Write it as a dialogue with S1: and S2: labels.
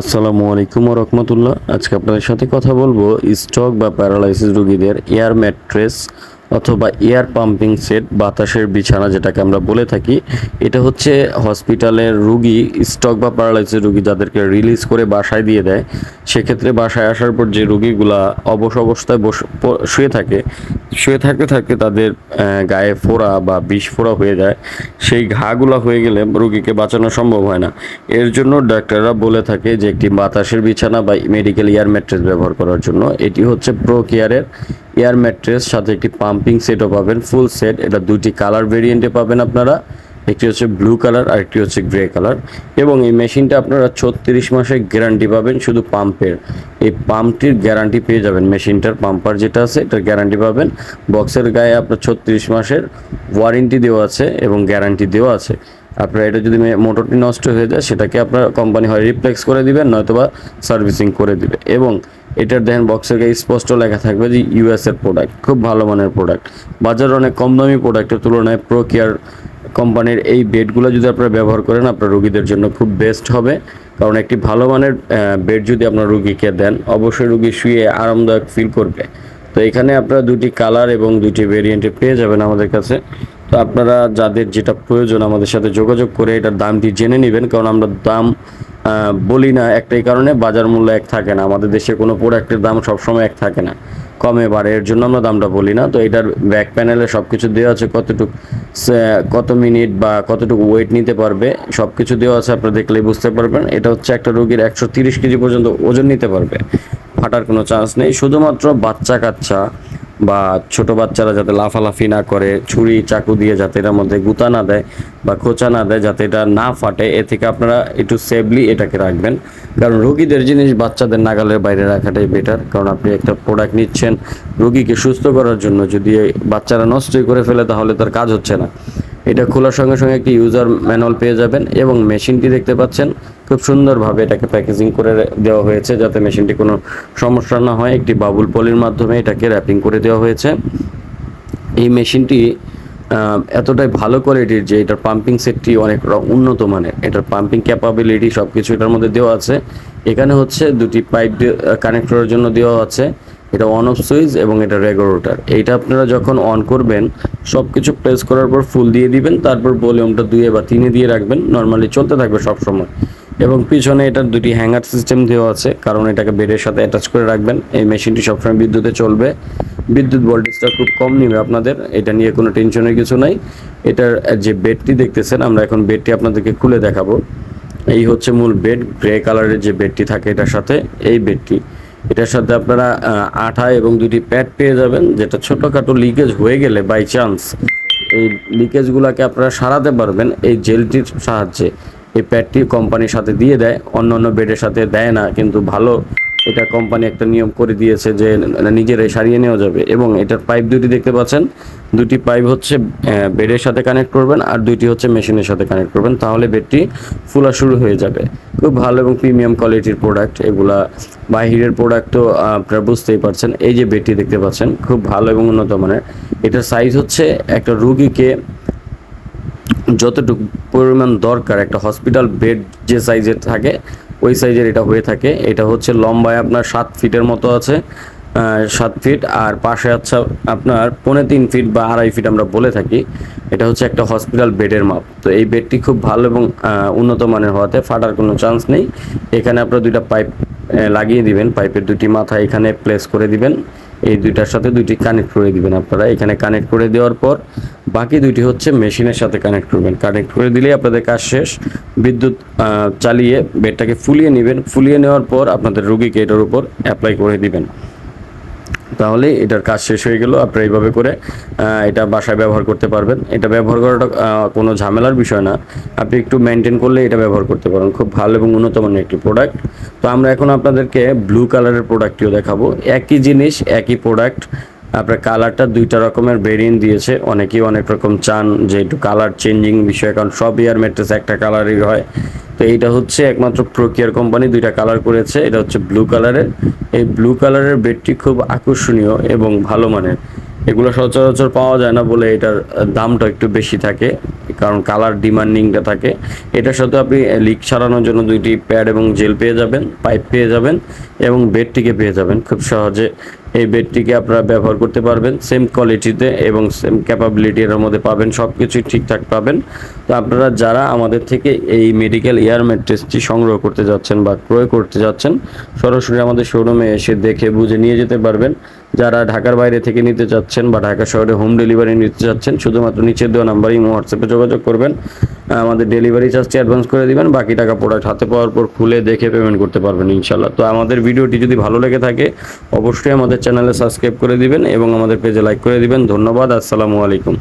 S1: আসসালামু আলাইকুম রহমতুল্লাহ। আজকে আপনাদের সাথে কথা বলব স্ট্রোক বা প্যারালাইসিস রোগীদের এয়ার ম্যাট্রেস অথবা এয়ার পাম্পিং সেট বাতাসের বিছানা যেটাকে আমরা বলে থাকি। এটা হচ্ছে হসপিটালের রুগী, স্ট্রোক বা প্যারালাইসিস রুগী যাদেরকে রিলিজ করে বাসায় দিয়ে দেয়। সেক্ষেত্রে বাসায় আসার পর যে রুগীগুলা অবশ অবস্থায় বসে শুয়ে থাকে শুয়ে থাকতে থাকতে তাদের গায়ে ফোড়া বা বিষ ফোড়া হয়ে যায়। সেই ঘাগুলো হয়ে গেলে রোগীকে বাঁচানো সম্ভব হয় না। এর জন্য ডাক্তাররা বলে থাকে যে একটি বাতাসের বিছানা বা মেডিকেল এয়ার ম্যাট্রেস ব্যবহার করার জন্য। এটি হচ্ছে প্রো কেয়ারের এয়ার ম্যাট্রেস সাথে একটি পাম্পিং সেটও পাবেন ফুল সেট এটা দুটি কালার ভেরিয়েন্টে পাবেন আপনারা। একটি হচ্ছে ব্লু কালার আর একটি হচ্ছে গ্রে কালার। এবং এই মেশিনটা আপনারা ছত্রিশ মাসের গ্যারান্টি পাবেন শুধু পাম্পের। এই পাম্পটির গ্যারান্টি পেয়ে যাবেন মেশিনটার পাম্পার যেটা আছে, এটার গ্যারান্টি পাবেন। বক্সের গায়ে আপনার ছত্রিশ মাসের ওয়ারেন্টি দেওয়া আছে এবং গ্যারান্টি দেওয়া আছে। আপনার এটা যদি মোটরটি নষ্ট হয়ে যায়, সেটাকে আপনার কোম্পানি হয় রিপ্লেক্স করে দিবেন, নয়তোবা সার্ভিসিং করে দিবে। এবং এটার দেখেন বক্সের গায়ে স্পষ্ট লেখা থাকবে যে ইউএস এর প্রোডাক্ট খুব ভালো মানের প্রোডাক্ট বাজারে অনেক কম দামি প্রোডাক্টের তুলনায় প্রো কেয়ার কোম্পানির এই বেডগুলো যদি আপনারা ব্যবহার করেন, আপনার রোগীদের জন্য খুব বেস্ট হবে। কারণ একটি ভালো মানের বেড যদি আপনার রুগীকে দেন, অবশ্যই রুগী শুয়ে আরামদায়ক ফিল করবে। তো এখানে আপনারা দুটি কালার এবং দুটি ভেরিয়েন্টে পেয়ে যাবেন আমাদের কাছে। তো আপনারা যাদের যেটা প্রয়োজন আমাদের সাথে যোগাযোগ করে এটার দামটি জেনে নেবেন, কারণ আমরা দাম বলি না একটাই কারণে, বাজার মূল্য এক থাকে না। আমাদের দেশে কোনো প্রোডাক্টের দাম সবসময় এক থাকে না। কমে বাড়ে, এর জন্য আমরা দামটা বলি না। তো এটার ব্যাক প্যানেলে সব কিছু দেওয়া আছে, কতটুকু কত মিনিট বা কতটুকু ওয়েট নিতে পারবে সব কিছু দেওয়া আছে, আপনারা দেখলেই বুঝতে পারবেন। এটা হচ্ছে একটা রোগীর একশো তিরিশ কেজি পর্যন্ত ওজন নিতে পারবে, ফাটার কোনো চান্স নেই। শুধুমাত্র বাচ্চা কাচ্চা বা ছোট বাচ্চারা যাতে লাফালাফি না করে, ছুরি, চাকু দিয়ে যাতে এটার মধ্যে গুতা না দেয় বা খোঁচা না দেয়, যাতে এটা না ফাটে, এ থেকে আপনারা একটু সেফলি এটাকে রাখবেন। কারণ রোগীদের জিনিস বাচ্চাদের নাগালের বাইরে রাখাটাই বেটার কারণ আপনি একটা প্রোডাক্ট নিচ্ছেন রোগীকে সুস্থ করার জন্য। যদি বাচ্চারা নষ্টই করে ফেলে, তাহলে তার কাজ হচ্ছে না। এটা খোলার সঙ্গে সঙ্গে একটি ইউজার ম্যানুয়াল পেয়ে যাবেন এবং মেশিনটি দেখতে পাচ্ছেন। খুব সুন্দরভাবে এটাকে প্যাকেজিং করে দেওয়া হয়েছে যাতে মেশিনটি কোনো সমস্যা না হয়। একটি বাবুল পলির মাধ্যমে এটাকে র্যাপিং করে দেওয়া হয়েছে। এই মেশিনটি এতটাই ভালো কোয়ালিটির যে এটার পাম্পিং সেটটি অনেক উন্নত মানের। এটার পাম্পিং ক্যাপাবিলিটি সব কিছু এটার মধ্যে দেওয়া আছে। এখানে হচ্ছে দুটি পাইপ কানেক্ট করার জন্য দেওয়া আছে। এটা অন অফ সুইচ এবং এটা রেগুলেটর এইটা আপনারা যখন অন করবেন সব কিছু প্রেস করার পর ফুল দিয়ে দিবেন, তারপর ভলিউমটা দুয়ে বা তিনে দিয়ে রাখবেন। নর্মালি চলতে থাকবে সব সময় এবং পিছনে এটার দুটি হ্যাঙ্গার সিস্টেম দেওয়া আছে, কারণ এটাকে বেডের সাথে অ্যাটাচ করে রাখবেন। এই মেশিনটি সবসময় বিদ্যুতে চলবে। বিদ্যুৎ ভোল্টেজটা খুব কম নেবে আপনাদের, এটা নিয়ে কোনো টেনশনের কিছু নাই। এটার যে বেডটি দেখতেছেন, আমরা এখন বেডটি আপনাদেরকে খুলে দেখাবো। এই হচ্ছে মূল বেড, গ্রে কালারের যে বেডটি থাকে এটার সাথে, এই বেডটি। এটার সাথে আপনারা আঠা এবং দুটি প্যাড পেয়ে যাবেন, যেটা ছোটোখাটো লিকেজ হয়ে গেলে বাই চান্স, এই লিকেজগুলোকে আপনারা সারাতে পারবেন এই জেলটির সাহায্যে। এই প্যাডটি কোম্পানির সাথে দিয়ে দেয়, অন্য অন্য বেডের সাথে দেয় না, কিন্তু ভালো। এটা কোম্পানি একটা নিয়ম করে দিয়েছে যে নিজেরাই সারিয়ে নেওয়া যাবে এবং এটার পাইপ দুটি দেখতে পাচ্ছেন। দুটি পাইপ হচ্ছে বেডের সাথে কানেক্ট করবেন আর দুইটি হচ্ছে মেশিনের সাথে কানেক্ট করবেন। তাহলে বেডটি ফুলা শুরু হয়ে যাবে। খুব ভালো এবং প্রিমিয়াম কোয়ালিটির প্রোডাক্ট এগুলা বাহিরের প্রোডাক্ট তো আপনারা বুঝতেই পারছেন। এই যে বেডটি দেখতে পাচ্ছেন, খুব ভালো এবং উন্নত মানের। এটার সাইজ হচ্ছে একটা রুগীকে যতটুকু পরিমাণ দরকার একটা হসপিটাল বেড যে সাইজের থাকে, ওই সাইজের এটা হয়ে থাকে। এটা হচ্ছে লম্বায় আপনার সাত ফিটের মতো আছে সাত ফিট। আর পাশে আছে আপনার পৌনে তিন ফিট বা আড়াই ফিট আমরা বলে থাকি। এটা হচ্ছে একটা হসপিটাল বেডের মাপ। তো এই বেডটি খুব ভালো এবং উন্নত মানের হওয়াতে ফাটার কোনো চান্স নেই। এখানে আপনারা দুইটা পাইপ লাগিয়ে দিবেন। পাইপের দুটি মাথা এখানে প্লেস করে দিবেন। এই দুইটার সাথে দুইটি কানেক্ট করে দিবেন আপনারা। এখানে কানেক্ট করে দেওয়ার পর বাকি দুইটি হচ্ছে মেশিনের সাথে কানেক্ট করবেন। কানেক্ট করে দিলেই আপনাদের কাজ শেষ। বিদ্যুৎ চালিয়ে বেডটাকে ফুলিয়ে নেবেন। ফুলিয়ে নেওয়ার পর আপনাদের রুগীকে এটার উপর অ্যাপ্লাই করে দিবেন। তাহলে এটার কাজ শেষ হয়ে গেল। আপনারা এইভাবে করে এটা বাসায় ব্যবহার করতে পারবেন। এটা ব্যবহার করাটা কোনো ঝামেলার বিষয় না। আপনি একটু মেনটেন করলে এটা ব্যবহার করতে পারেন। খুব ভালো এবং উন্নত মানের একটি প্রোডাক্ট তো আমরা এখন আপনাদেরকে ব্লু কালারের প্রোডাক্টটিও দেখাবো। একই জিনিস, একই প্রোডাক্ট আপনার কালারটা দুইটা রকমের ভেরিয়েন্ট দিয়েছে। অনেকেই অনেক রকম চান যে একটু কালার চেঞ্জিং বিষয়, কারণ সব ইয়ার ম্যাট্রেস একটা কালারই হয়। তো এইটা হচ্ছে একমাত্র প্রোকিয়ার কোম্পানি দুইটা কালার করেছে। এটা হচ্ছে ব্লু কালারের এই ব্লু কালারের বেডটি খুব আকর্ষণীয় এবং ভালো মানের। এগুলো সচরাচর পাওয়া যায় না বলে এটার দামটা একটু বেশি থাকে, কারণ কালার ডিমান্ডিংটা থাকে। এটার সাথে আপনি লিক সারানোর জন্য দুইটি প্যাড এবং জেল পেয়ে যাবেন পাইপ পেয়ে যাবেন এবং বেডটিকে পেয়ে যাবেন। খুব সহজে এই বেডটিকে আপনারা ব্যবহার করতে পারবেন। সেম কোয়ালিটিতে এবং সেম ক্যাপাবিলিটি এর মধ্যে পাবেন সব কিছুই ঠিকঠাক পাবেন। তো আপনারা যারা আমাদের থেকে এই মেডিকেল এয়ার ম্যাট্রেসটি সংগ্রহ করতে যাচ্ছেন বা ক্রয় করতে যাচ্ছেন, সরাসরি আমাদের শোরুমে এসে দেখে বুঝে নিয়ে যেতে পারবেন। যারা ঢাকার বাইরে থেকে নিতে চাচ্ছেন বা ঢাকা শহরে হোম ডেলিভারি নিতে চাচ্ছেন, শুধুমাত্র নিচের দেওয়া নাম্বারই হোয়াটসঅ্যাপে যোগাযোগ করবেন। আমাদের ডেলিভারি চার্জটি অ্যাডভান্স করে দিবেন, বাকি টাকা প্রোডাক্ট হাতে পাওয়ার পর খুলে দেখে পেমেন্ট করতে পারবেন ইনশাল্লাহ তো আমাদের ভিডিওটি যদি ভালো লেগে থাকে, অবশ্যই আমাদের চ্যানেলে সাবস্ক্রাইব করে দিবেন এবং আমাদের পেজে লাইক করে দিবেন। ধন্যবাদ, আসসালামু আলাইকুম।